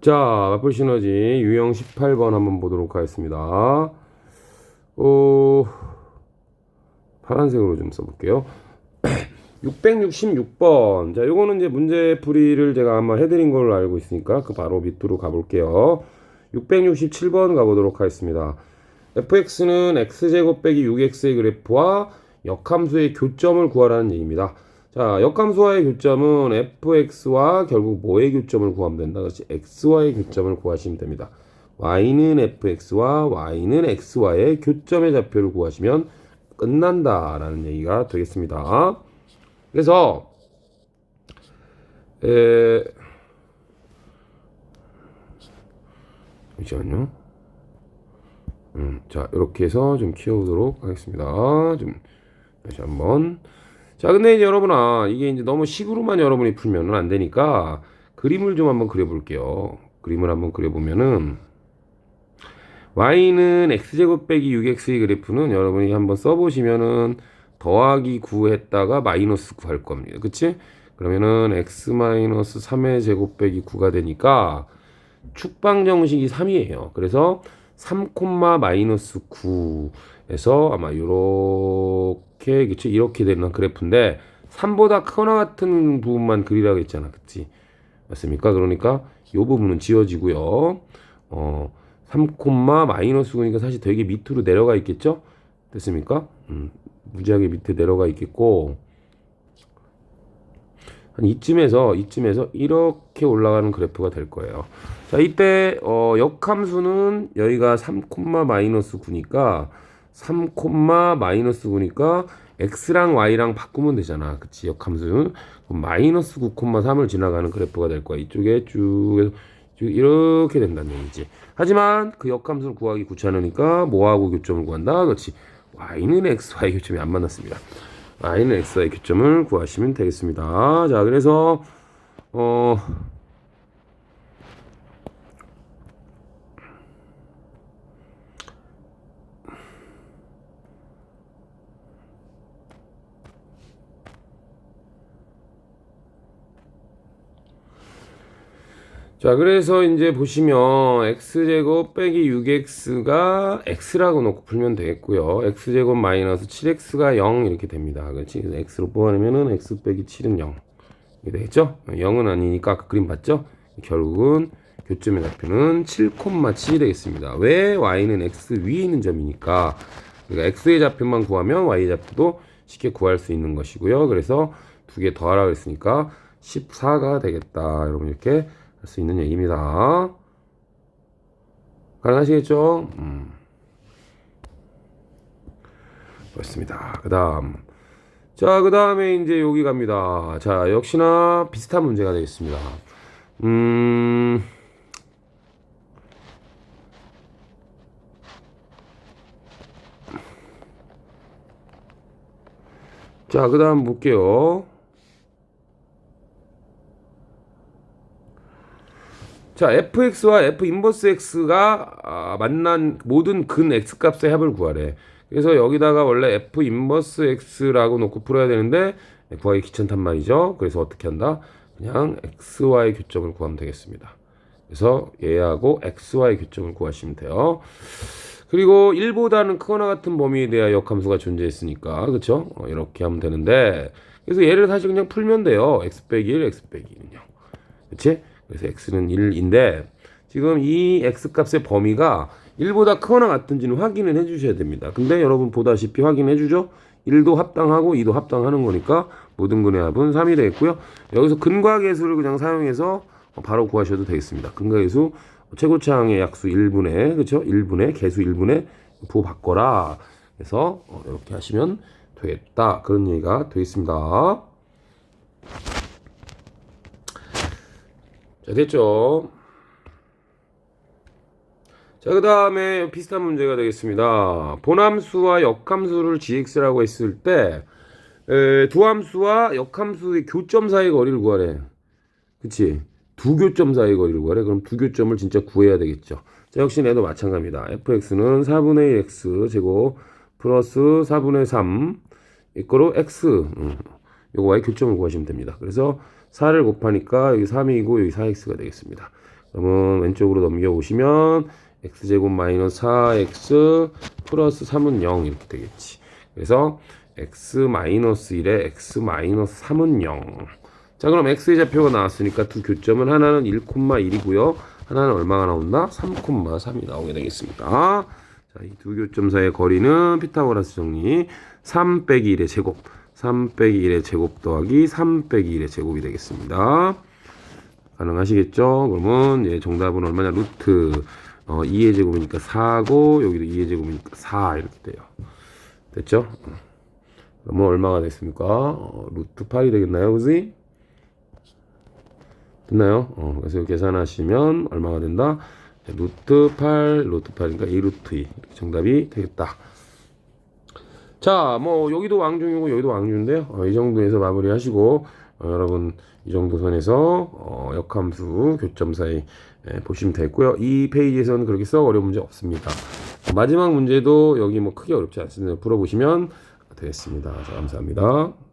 자, 마플 시너지 유형 18번 한번 보도록 하겠습니다. 어, 파란색으로 좀 써볼게요. 666번. 자, 요거는 이제 문제 풀이를 제가 아마 해드린 걸로 알고 있으니까 그 바로 밑으로 가볼게요. 667번 가보도록 하겠습니다. fx는 x제곱 빼기 6x의 그래프와 역함수의 교점을 구하라는 얘기입니다. 자, 역함수와의 교점은 fx와 결국 뭐의 교점을 구하면 된다. 그렇지? x와의 교점을 구하시면 됩니다. y는 fx와 y는 x와의 교점의 좌표를 구하시면 끝난다라는 얘기가 되겠습니다. 그래서 에 잠시만요. 음, 자 이렇게 해서 좀 키워보도록 하겠습니다. 좀 다시 한번. 자 근데 이제 여러분아 이게 이제 너무 식으로만 여러분이 풀면은 안 되니까 그림을 좀 한번 그려볼게요. 그림을 한번 그려보면은 y는 x제곱 빼기 6x의 그래프는 여러분이 한번 써보시면은 더하기 9 했다가 마이너스 9 할 겁니다. 그치? 그러면은 x 마이너스 3의 제곱 빼기 9가 되니까 축방 정식이 3이에요. 그래서 3 콤마 마이너스 9에서 아마 요렇게 그치? 이렇게 되는 그래프인데 3보다 크거나 같은 부분만 그리라고 했잖아. 그치? 맞습니까? 그러니까 요 부분은 지워지고요. 어, 3 콤마 마이너스 9니까 사실 되게 밑으로 내려가 있겠죠? 됐습니까? 음, 무지하게 밑에 내려가 있겠고 한 이쯤에서 이쯤에서 이렇게 올라가는 그래프가 될 거예요. 자 이때 어, 역함수는 여기가 3 콤마 마이너스 9니까 3 콤마 마이너스 9니까 x랑 y랑 바꾸면 되잖아. 그치 역함수는 그럼 마이너스 9 콤마 3을 지나가는 그래프가 될 거야. 이쪽에 쭉 이렇게 된다는 얘기지. 하지만 그 역함수를 구하기 귀찮으니까 뭐하고 교점을 구한다? 그렇지. y는 x와의 교점이 안 만났습니다. Y는 x와의 교점을 구하시면 되겠습니다. 자, 그래서 어 자, 그래서 이제 보시면 x제곱 빼기 6x가 x라고 놓고 풀면 되겠고요. x제곱 마이너스 7x가 0 이렇게 됩니다. 그렇지? 그래서 x로 뽑아내면은 x 빼기 7은 0. 이게 되겠죠? 0은 아니니까 아까 그림 봤죠? 결국은 교점의 좌표는 7,7이 되겠습니다. 왜 y는 x 위에 있는 점이니까 그러니까 x의 좌표만 구하면 y의 좌표도 쉽게 구할 수 있는 것이고요. 그래서 두 개 더하라고 했으니까 14가 되겠다. 여러분 이렇게 할 수 있는 얘기입니다. 가능하시겠죠? 음. 그렇습니다. 그 다음. 자, 그 다음에 이제 여기 갑니다. 자, 역시나 비슷한 문제가 되겠습니다. 음. 자, 그 다음 볼게요. 자, fx와 f 인버스 x가 아, 만난 모든 근 x 값의 합을 구하래. 그래서 여기다가 원래 f 인버스 x라고 놓고 풀어야 되는데 구하기 귀찮단 말이죠. 그래서 어떻게 한다? 그냥 x와의 교점을 구하면 되겠습니다. 그래서 얘하고 x와의 교점을 구하시면 돼요. 그리고 1보다는 크거나 같은 범위에 대한 역함수가 존재했으니까 그렇죠? 어, 이렇게 하면 되는데 그래서 얘를 사실 그냥 풀면 돼요. x 빼기 1, x 빼기 1은요. 그렇지? 그래서 x는 1인데 지금 이 x 값의 범위가 1보다 크거나 같은지는 확인을 해 주셔야 됩니다. 근데 여러분 보다시피 확인해 주죠? 1도 합당하고 2도 합당하는 거니까 모든 근의 합은 3이 되겠고요. 여기서 근과 계수를 그냥 사용해서 바로 구하셔도 되겠습니다. 근과 계수 최고차항의 약수 1분의 그렇죠? 1분의 계수 1분의 부호 바꿔라. 그래서 어, 이렇게 하시면 되겠다. 그런 얘기가 되겠습니다. 자, 됐죠? 자, 그 다음에 비슷한 문제가 되겠습니다. 본함수와 역함수를 gx라고 했을 때, 에, 두 함수와 역함수의 교점 사이의 거리를 구하래. 그치? 두 교점 사이의 거리를 구하래. 그럼 두 교점을 진짜 구해야 되겠죠. 자, 역시 얘도 마찬가지입니다. fx는 4분의 1 x 제곱 플러스 4분의 3 이거로 x. 음, 요거와의 교점을 구하시면 됩니다. 그래서 4를 곱하니까 여기 3이고 여기 4x가 되겠습니다. 그러면 왼쪽으로 넘겨 오시면 x제곱 마이너스 4x 플러스 3은 0 이렇게 되겠지. 그래서 x 마이너스 1에 x 마이너스 3은 0. 자 그럼 x의 좌표가 나왔으니까 두 교점은 하나는 1,1이고요. 하나는 얼마가 나온다? 3,3이 나오게 되겠습니다. 자, 이 두 교점 사이의 거리는 피타고라스 정리 3 빼기 1의 제곱 3 빼기 1의 제곱 더하기 3 빼기 1의 제곱이 되겠습니다. 가능하시겠죠? 그러면 예, 정답은 얼마냐? 루트 어, 2의 제곱이니까 4고 여기도 2의 제곱이니까 4 이렇게 돼요. 됐죠? 그러면 얼마가 됐습니까? 어, 루트 8이 되겠나요? 그지? 됐나요? 어, 그래서 계산하시면 얼마가 된다? 자, 루트 8, 루트 8이니까 2 루트 2 이렇게 정답이 되겠다. 자, 뭐 여기도 왕중이고 여기도 왕중인데요. 어, 이 정도에서 마무리하시고 어, 여러분 이 정도 선에서 어, 역함수 교점 사이 예, 보시면 되고요. 이 페이지에서는 그렇게 썩 어려운 문제 없습니다. 어, 마지막 문제도 여기 뭐 크게 어렵지 않습니다. 풀어보시면 되겠습니다. 자, 감사합니다.